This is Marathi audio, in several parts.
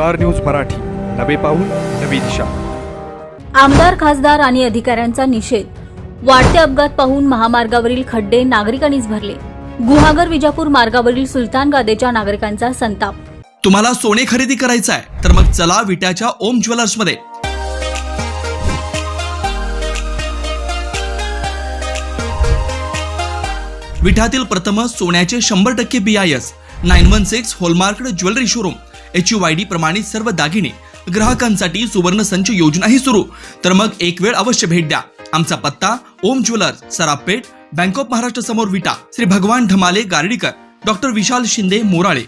Star news Marathi. नवे पाऊल नवी दिशा. आमदार खासदार आणि अधिकाऱ्यांचा निषेध. वाढते अपघात पाहून महामार्गावरील खड्डे नागरिकांनीच भरले. गुहागर विजापूर मार्गावरील सुलतान गादेच्या नागरिकांचा संताप. तुम्हाला सोने खरेदी करायचं आहे तर मग चला विट्याच्या ओम ज्वेलर्समध्ये. विठ्यातील प्रथम सोन्याचे शंभर टक्के B I S nine one six hallmark jewellery showroom. H U I D प्रमाणित सर्व दागिने ग्राहकांसाठी सुवर्ण संच योजनाही सुरू. तर मग एक वेळ अवश्य भेट द्या. आमचा पत्ता Om jewellers Sarapeth bank of Maharashtra समोर विटा. श्री भगवान ढमाले गार्डीकर डॉक्टर विशाल शिंदे मोराळे.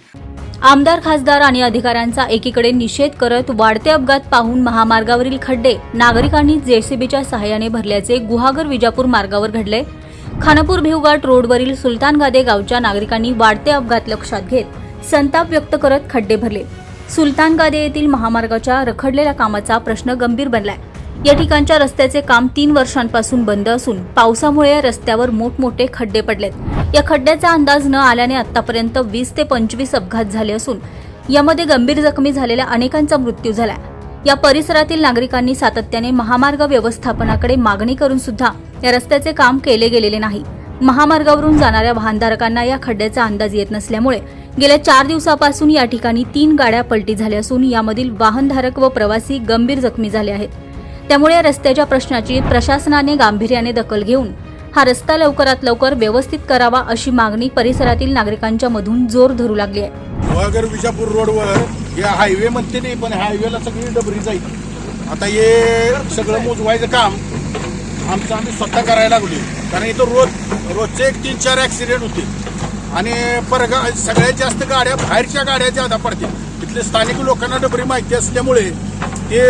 आमदार खासदार आणि अधिकाऱ्यांचा एकीकडे निषेध करत वाढते अपघात पाहून महामार्गावरील खड्डे नागरिकांनी जेसीबीच्या सहाय्याने भरल्याचे गुहागर विजापूर मार्गावर घडले. खानापूर भिवघाट रोडवरील सुलतानगादे गावच्या नागरिकांनी वाढते अपघात लक्षात घेत संताप व्यक्त करत खड्डे भरले. सुलतान गादे येथील महामार्गाच्या रखडलेल्या कामाचा प्रश्न गंभीर बनलाय. या ठिकाणच्या रस्त्याचे काम तीन वर्षांपासून बंद असून पावसामुळे या रस्त्यावर मोठमोठे खड्डे पडलेत. या खड्ड्याचा अंदाज न आल्याने आतापर्यंत वीस ते पंचवीस अपघात झाले असून यामध्ये गंभीर जखमी झालेल्या अनेकांचा मृत्यू झालाय. या परिसरातील नागरिकांनी सातत्याने महामार्ग व्यवस्थापनाकडे मागणी करून सुद्धा या रस्त्याचे काम केले गेलेले नाही. महामार्गावरून जाणाऱ्या वाहनधारकांना या खड्ड्याचा अंदाज येत नसल्यामुळे गेल्या चार दिवसापासून या ठिकाणी तीन गाड्या पलटी झाल्या असून यामधील वाहनधारक व प्रवासी गंभीर जखमी झाले आहेत. त्यामुळे या रस्त्याच्या प्रश्नाची प्रशासनाने गांभीर्याने दखल घेऊन हा रस्ता लवकरात लवकर व्यवस्थित करावा अशी मागणी परिसरातील नागरिकांच्या मधून जोर धरू लागली आहे. गुहागर विजापूर रोडवर या हायवे म्हणते नाही पण हायवेला सगळी डबरी जाईल. आता हे सगळं मोजवायचं काम आमचं आम्ही स्वतः करायला लागलो. कारण इथं रोज रोजचे एक तीन चार ॲक्सिडेंट होते. आणि परगा सगळ्यात जास्त गाड्या बाहेरच्या गाड्या ज्यादा पडतील. इथले स्थानिक लोकांना डबरी माहिती असल्यामुळे ते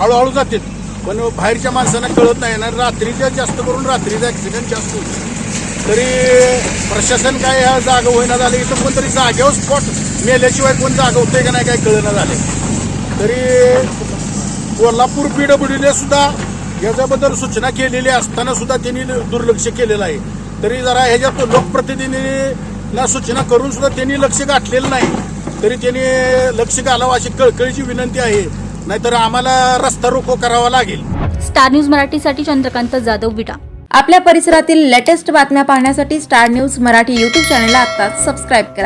हळूहळू जातात पण बाहेरच्या माणसांना कळत नाही आणि रात्रीच्या जास्त करून रात्रीचा ॲक्सिडेंट जास्त होतो. तरी प्रशासन काय ह्या जागा होईना झाले इथं कोणतरी जागेवर स्पॉट मेल्याशिवाय कोण जागा होतंय का नाही काय कळना झाले तरी कोल्हापूर पीडब्ल्यूडीने सुद्धा याच्याबद्दल सूचना केलेली असताना सुद्धा त्यांनी दुर्लक्ष केलेलं आहे. तरी जरा ह्याच्यात लोकप्रतिनिधींना सूचना करून सुद्धा त्यांनी लक्ष गाठलेलं नाही. तरी त्यांनी लक्ष घालावं अशी कळकळीची विनंती आहे. नाहीतर आम्हाला रस्ता रोको करावा लागेल. स्टार न्यूज मराठीसाठी चंद्रकांत जाधव विटा. आपल्या परिसरातील लेटेस्ट बातम्या पाहण्यासाठी स्टार न्यूज मराठी यूट्यूब चॅनलला आता सबस्क्राईब करा.